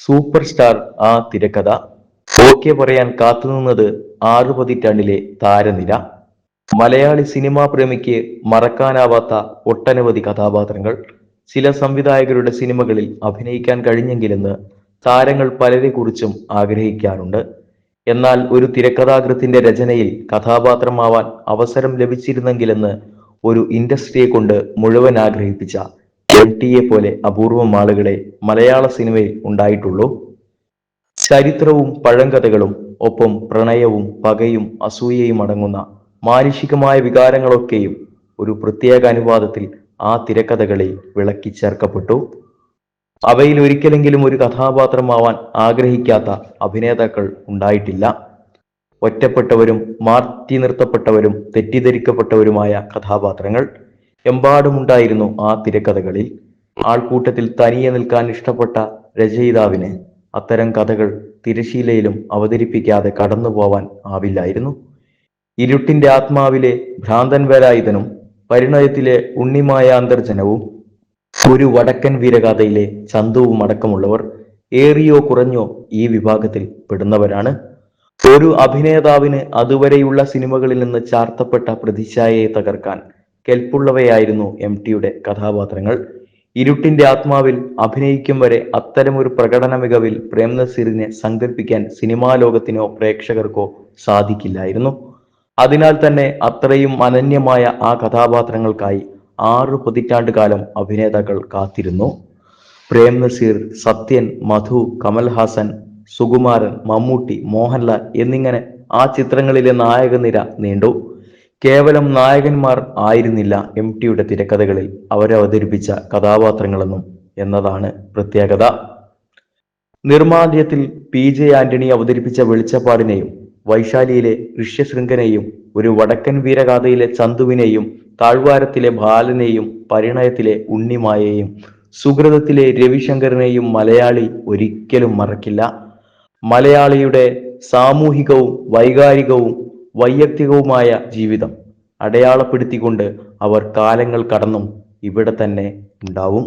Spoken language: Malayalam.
സൂപ്പർ സ്റ്റാർ ആ തിരക്കഥ. ഓക്കെ പറയാൻ കാത്തുനിന്നത് ആറു പതിറ്റാണ്ടിലെ താരനിര. മലയാളി സിനിമാ പ്രേമിക്ക് മറക്കാനാവാത്ത ഒട്ടനവധി കഥാപാത്രങ്ങൾ. ചില സംവിധായകരുടെ സിനിമകളിൽ അഭിനയിക്കാൻ കഴിഞ്ഞെങ്കിലെന്ന് താരങ്ങൾ പലരെക്കുറിച്ചും ആഗ്രഹിക്കാറുണ്ട്. എന്നാൽ ഒരു തിരക്കഥാകൃത്തിന്റെ രചനയിൽ കഥാപാത്രമാവാൻ അവസരം ലഭിച്ചിരുന്നെങ്കിലെന്ന് ഒരു ഇൻഡസ്ട്രിയെ കൊണ്ട് മുഴുവൻ ആഗ്രഹിപ്പിച്ച എം ടിയെ പോലെ അപൂർവം ആളുകളെ മലയാള സിനിമയിൽ ഉണ്ടായിട്ടുള്ളൂ. ചരിത്രവും പഴങ്കഥകളും ഒപ്പം പ്രണയവും പകയും അസൂയയും അടങ്ങുന്ന മാനുഷികമായ വികാരങ്ങളൊക്കെയും ഒരു പ്രത്യേക അനുവാദത്തിൽ ആ തിരക്കഥകളിൽ വിളക്കി ചേർക്കപ്പെട്ടു. അവയിൽ ഒരിക്കലെങ്കിലും ഒരു കഥാപാത്രമാവാൻ ആഗ്രഹിക്കാത്ത അഭിനേതാക്കൾ ഉണ്ടായിട്ടില്ല. ഒറ്റപ്പെട്ടവരും മാറ്റി നിർത്തപ്പെട്ടവരും തെറ്റിദ്ധരിക്കപ്പെട്ടവരുമായ കഥാപാത്രങ്ങൾ. എമ്പാടുമുണ്ടായിരുന്നു ആ തിരക്കഥകളിൽ. ആൾക്കൂട്ടത്തിൽ തനിയെ നിൽക്കാൻ ഇഷ്ടപ്പെട്ട രചയിതാവിന് അത്തരം കഥകൾ തിരശീലയിലും അവതരിപ്പിക്കാതെ കടന്നു പോവാൻ ആവില്ലായിരുന്നു. ഇരുട്ടിന്റെ ആത്മാവിലെ ഭ്രാന്തൻ വേലായുധനും പരിണയത്തിലെ ഉണ്ണിമായ അന്തർജനവും ഒരു വടക്കൻ വീരഗാഥയിലെ ചന്തുവും അടക്കമുള്ളവർ ഏറിയോ കുറഞ്ഞോ ഈ വിഭാഗത്തിൽ പെടുന്നവരാണ്. ഒരു അഭിനേതാവിന് അതുവരെയുള്ള സിനിമകളിൽ നിന്ന് ചാർത്തപ്പെട്ട പ്രതിച്ഛായയെ തകർക്കാൻ കെൽപ്പുള്ളവയായിരുന്നു എം ടിയുടെ കഥാപാത്രങ്ങൾ. ഇരുട്ടിന്റെ ആത്മാവിൽ അഭിനയിക്കും വരെ അത്തരമൊരു പ്രകടന മികവിൽ പ്രേം നസീറിനെ സങ്കല്പിക്കാൻ സിനിമാ ലോകത്തിനോ പ്രേക്ഷകർക്കോ സാധിക്കില്ലായിരുന്നു. അതിനാൽ തന്നെ അത്രയും അനന്യമായ ആ കഥാപാത്രങ്ങൾക്കായി ആറു പതിറ്റാണ്ട് കാലം അഭിനേതാക്കൾ കാത്തിരുന്നു. പ്രേം നസീർ സത്യൻ മധു കമൽഹാസൻ സുകുമാരൻ മമ്മൂട്ടി മോഹൻലാൽ എന്നിങ്ങനെ ആ ചിത്രങ്ങളിലെ നായകനിര നീണ്ടു. കേവലം നായകന്മാർ ആയിരുന്നില്ല എം ടിയുടെ തിരക്കഥകളിൽ അവരവതരിപ്പിച്ച കഥാപാത്രങ്ങളെന്നും എന്നതാണ് പ്രത്യേകത. നിർമാല്യത്തിൽ പി ജെ ആന്റണി അവതരിപ്പിച്ച വെളിച്ചപ്പാടിനെയും വൈശാലിയിലെ ഋഷ്യശൃംഖനെയും ഒരു വടക്കൻ വീരഗാഥയിലെ ചന്തുവിനെയും താഴ്വാരത്തിലെ ബാലനെയും പരിണയത്തിലെ ഉണ്ണിമായെയും സുഹൃതത്തിലെ രവിശങ്കറിനെയും മലയാളി ഒരിക്കലും മറക്കില്ല. മലയാളിയുടെ സാമൂഹികവും വൈകാരികവും വൈയക്തികവുമായ ജീവിതം അടയാളപ്പെടുത്തിക്കൊണ്ട് അവർ കാലങ്ങൾ കടന്നും ഇവിടെ തന്നെ ഉണ്ടാവും.